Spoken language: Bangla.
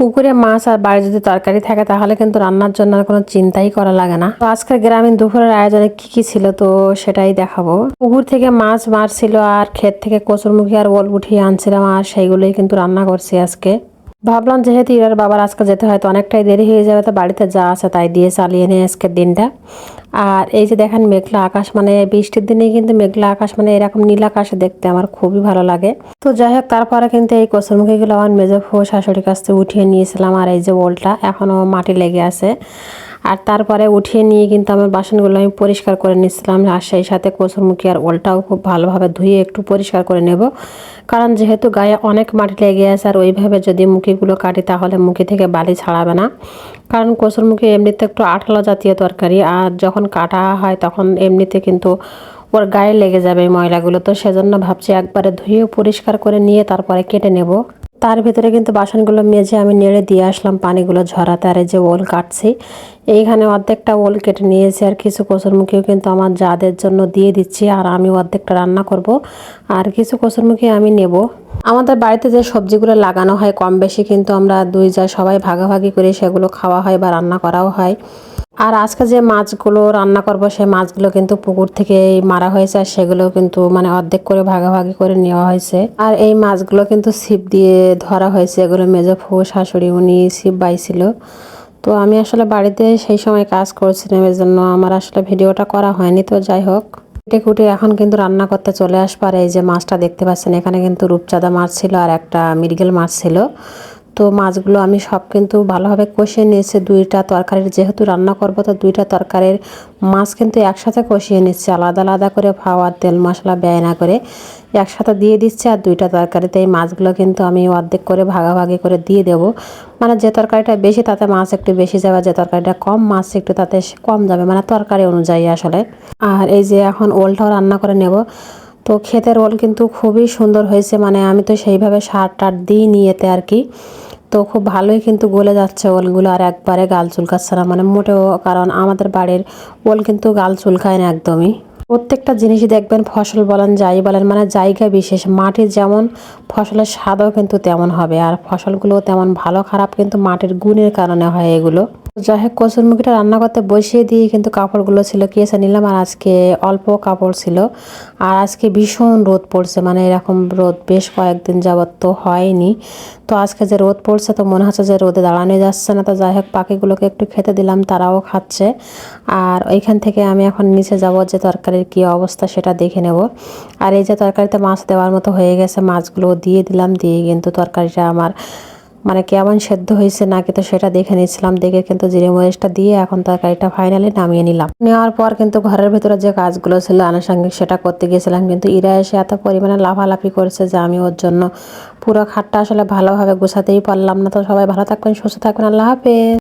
পুকুরে মাছ আর বাড়ি যদি তরকারি থাকে, তাহলে কিন্তু রান্নার জন্য আর কোনো চিন্তাই করা লাগে না। তো আজকের গ্রামীণ দুপুরের আয়োজনে কি কি ছিল, তো সেটাই দেখাবো। পুকুর থেকে মাছ মারছিল আর ক্ষেত থেকে কচুরমুখী আর ওল উঠিয়ে আনছিলাম আর সেইগুলোই কিন্তু রান্না করছি আজকে। ভাবলাম যেহেতু ইরার বাবার আজকে যেতে হয়, তো অনেকটাই দেরি হয়ে যাবে, তো বাড়িতে যা আছে, তাই দিয়ে চালিয়ে নিয়ে আজকের দিনটা। আর এই যে দেখেন মেঘলা আকাশ মানে বৃষ্টির দিনে কিন্তু মেঘলা আকাশ মানে এরকম নীল আকাশে দেখতে আমার খুবই ভালো লাগে। তো যাই হোক, তারপরে কিন্তু এই কচুরমুখীগুলো আমার মেজো শাশুড়ির কাছ থেকে উঠিয়ে নিয়েছিলাম আর এই যে ওলটা এখনও মাটি লেগে আছে। আর তারপরে উঠিয়ে নিয়ে কিন্তু আমার বাসনগুলো আমি পরিষ্কার করে নিচ্ছিলাম আর সেই সাথে কচুরমুখী আর ওলটাও খুব ভালোভাবে ধুয়ে একটু পরিষ্কার করে নেব। কারণ যেহেতু গায়ে অনেক মাটি লেগে আছে আর ওইভাবে যদি মুখিগুলো কাটি তাহলে মুখি থেকে বালি ছাড়াবে না। কারণ কচুরমুখী এমনিতে একটু আঠালো জাতীয় তরকারি আর যখন কাটা হয় তখন এমনিতে কিন্তু ওর গায়ে লেগে যাবে ময়লাগুলো। তো সেজন্য ভাবছি একবারে ধুয়ে পরিষ্কার করে নিয়ে তারপরে কেটে নেব। তার ভিতরে কিন্তু বাসনগুলো মেজে আমি নেড়ে দিয়ে আসলাম, পানিগুলো ঝরাতে। আর যে ওল কাটছি, এইখানে অর্ধেকটা ওল কেটে নিয়েছি আর কিছু কচুরমুখীও কিন্তু আমার যাদের জন্য দিয়ে দিচ্ছি আর আমি অর্ধেকটা রান্না করব। আর কিছু কচুরমুখী আমি নেব। আমাদের বাড়িতে যে সবজিগুলো লাগানো হয় কম বেশি কিন্তু আমরা দুই যা সবাই ভাগাভাগি করে সেগুলো খাওয়া হয় বা রান্না করাও হয়। আর আজকে যে মাছগুলো রান্না করব, সেই মাছগুলো কিন্তু পুকুর থেকে মারা হয়েছে আর সেগুলো কিন্তু মানে অর্ধেক করে ভাগাভাগি করে নেওয়া হয়েছে। আর এই মাছগুলো কিন্তু ছিপ দিয়ে ধরা হয়েছে, এগুলো মেজো ফু শাশুড়ি উনি ছিপ বাইছিল। তো আমি আসলে বাড়িতে সেই সময় কাজ করছিলাম এর জন্য আমার আসলে ভিডিওটা করা হয়নি। তো যাই হোক কুটে কুটে এখন কিন্তু রান্না করতে চলে আসবার এই যে মাছটা দেখতে পাচ্ছেন, এখানে কিন্তু রূপচাঁদা মাছ ছিল আর একটা মৃগেল মাছ ছিল। তো মাছগুলো আমি সব কিন্তু ভালোভাবে কষিয়ে নিয়েছি। দুইটা তরকারির যেহেতু রান্না করব, তো দুইটা তরকারির মাছ কিন্তু একসাথে কষিয়ে নিচ্ছে। আলাদা আলাদা করে খাওয়ার তেল মশলা ব্যয় না করে একসাথে দিয়ে দিচ্ছে আর দুইটা তরকারিতে এই মাছগুলো কিন্তু আমি অর্ধেক করে ভাগাভাগি করে দিয়ে দেবো। মানে যে তরকারিটা বেশি, তাতে মাছ একটু বেশি যাবে যে তরকারিটা কম, মাছ একটু তাতে কম যাবে মানে তরকারি অনুযায়ী আসলে। আর এই যে এখন ওলটাও রান্না করে নেব। তো ক্ষেতের ওল কিন্তু খুবই সুন্দর হয়েছে মানে আমি তো সেইভাবে সার টার দিই নিয়েতে আর কি। তো খুব ভালোই কিন্তু গলে যাচ্ছে ওলগুলো আর একবারে গাল চুলকাচ্ছে না। মানে মোটেও, কারণ আমাদের বাড়ির ওল কিন্তু গাল চুলকায় না একদমই। প্রত্যেকটা জিনিসই দেখবেন ফসল বলেন, যাই বলেন মানে জায়গা বিশেষ, মাটির যেমন ফসলের স্বাদও কিন্তু তেমন হবে। আর ফসলগুলো তেমন ভালো খারাপ কিন্তু মাটির গুণের কারণে হয় এগুলো। যাই হোক কচুর মুখিটা রান্না করতে বসিয়ে দিয়ে কিন্তু কাপড়গুলো ছিল কেসে নিলাম, আর আজকে অল্প কাপড় ছিল। আর আজকে ভীষণ রোদ পড়ছে মানে এরকম রোদ বেশ কয়েকদিন যাবত তো হয়নি। তো আজকে যে রোদ পড়ছে, তো মনে হচ্ছে যে রোদে দাঁড়ানো যাচ্ছে না। তো যাই হোক পাখিগুলোকে একটু খেতে দিলাম, তারাও খাচ্ছে। আর ওইখান থেকে আমি এখন নিচে যাব, যে তরকারির কী অবস্থা সেটা দেখে নেব। আর এই যে তরকারিতে মাছ দেওয়ার মতো হয়ে গেছে মাছগুলো দিয়ে দিলাম, দিয়ে কিন্তু তরকারিটা আমার মানে কেমন সেদ্ধ হয়েছে নাকি তো সেটা দেখে নিচ্ছিলাম দেখে কিন্তু জিরে মরিচটা দিয়ে এখন তরকারিটা ফাইনালি নামিয়ে নিলাম। নেওয়ার পর কিন্তু ঘরের ভেতরে যে কাজগুলো ছিল আনুষঙ্গিক সেটা করতে গিয়েছিলাম, কিন্তু ইরা এসে এত পরিমাণে লাফালাফি করেছে যে আমি ওর জন্য পুরো খাটটা আসলে ভালোভাবে গোছাতেই পারলাম না। তো সবাই ভালো থাকবেন, সুস্থ থাকবেন, আল্লাহ হাফেজ।